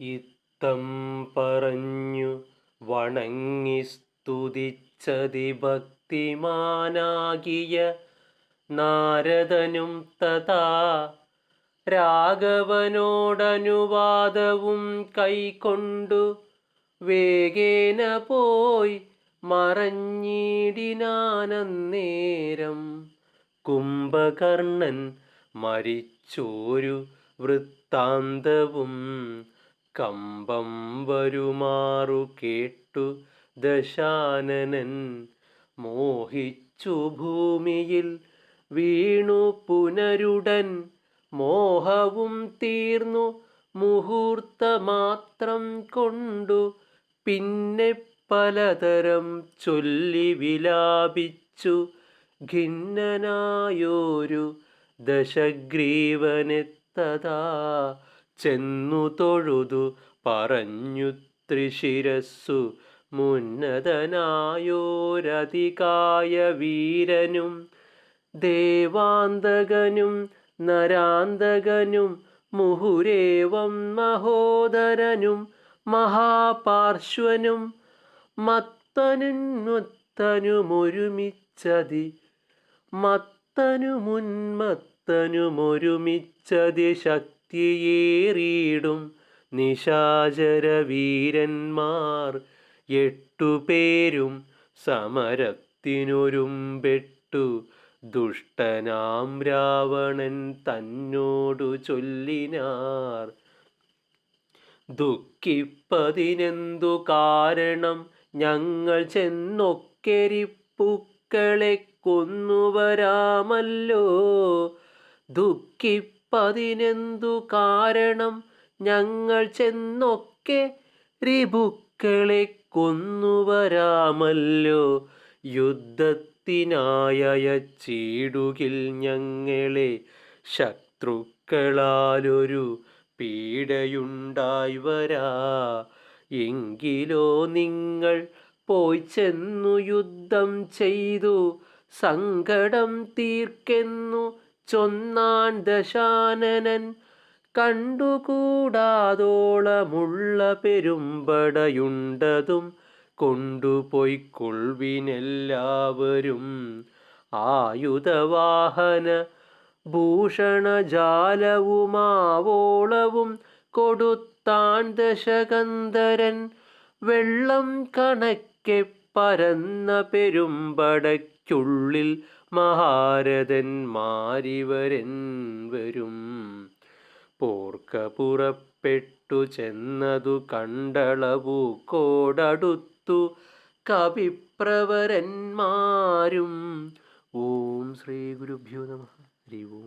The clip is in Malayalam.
ഇത്തം പറഞ്ഞു വണങ്ങി സ്തുതിച്ചതി ഭക്തിമാനാകിയ നാരദനും തഥാ രാഘവനോടനുവാദവും കൈക്കൊണ്ടു വേഗേന പോയി മറഞ്ഞിടിനാനന്നേരം. കുംഭകർണൻ മരിച്ചോരു വൃത്താന്തവും കമ്പം വരുമാറു കേട്ടു ദശാനനൻ. മോഹിച്ചു ഭൂമിയിൽ വീണു പുനരുടൻ. മോഹവും തീർന്നു മുഹൂർത്തമാത്രം കൊണ്ടു. പിന്നെ പലതരം ചൊല്ലി വിലാപിച്ചു. ഖിന്നനായോരു ദശഗ്രീവനെത്തതാ. ചെന്നു തൊഴുതു പറഞ്ഞു ത്രിശിരസ്സു. മുന്നതനായോരതികായ വീരനും ദേവാന്തകനും നരാന്തകനും മുഹുരേവം മഹോദരനും മഹാപാർശ്വനും മത്തനുന്മത്തനുമൊരുമിച്ചതി മത്തനുമുന്മത്തനുമൊരുമിച്ചതി ശക്തിയേറിയിടും നിശാചര വീരന്മാർ എട്ടുപേരും സമരത്തിനൊരുമ്പെട്ടു. ദുഷ്ടനാം രാവണൻ തന്നോടു ചൊല്ലിനാർ. ദുഃഖിപ്പതിനെന്തു കാരണം? ഞങ്ങൾ ചെന്നൊക്കെരിപ്പുക്കളെ കൊന്നുവരാമല്ലോ. ദുഃഖിപ്പതിനെന്തു കാരണം ഞങ്ങൾ ചെന്നൊക്കെ റിബുക്കളെ കൊന്നുവരാമല്ലോ. യുദ്ധത്തിനായച്ചീടുകിൽ ഞങ്ങളെ ശത്രുക്കളാലൊരു പീഡയുണ്ടായി വരാ. എങ്കിലോ നിങ്ങൾ പോയി ചെന്നു യുദ്ധം ചെയ്തു സങ്കടം തീർക്കെന്നു ചൊന്നാൻ ദശാനനൻ കണ്ടുകൂടാതോളമുള്ള പെരുമ്പടയുണ്ടതും കൊണ്ടുപോയിക്കൊള്ളിനെല്ലാവരും ആയുധവാഹന ഭൂഷണജാലവുമാവോളവും കൊടുത്താൻ ദശകന്ധരൻ വെള്ളം കണക്കെ പരന്ന പെരുമ്പടയ്ക്കുള്ളിൽ മഹാരഥന്മാരിവരൻ വരും. പോർക്ക പുറപ്പെട്ടു ചെന്നതു കണ്ടളവു കോടടുത്തു കവിപ്രവരന്മാരും. ഓം ശ്രീ ഗുരുഭ്യോ നമ. ഹരി ഓം.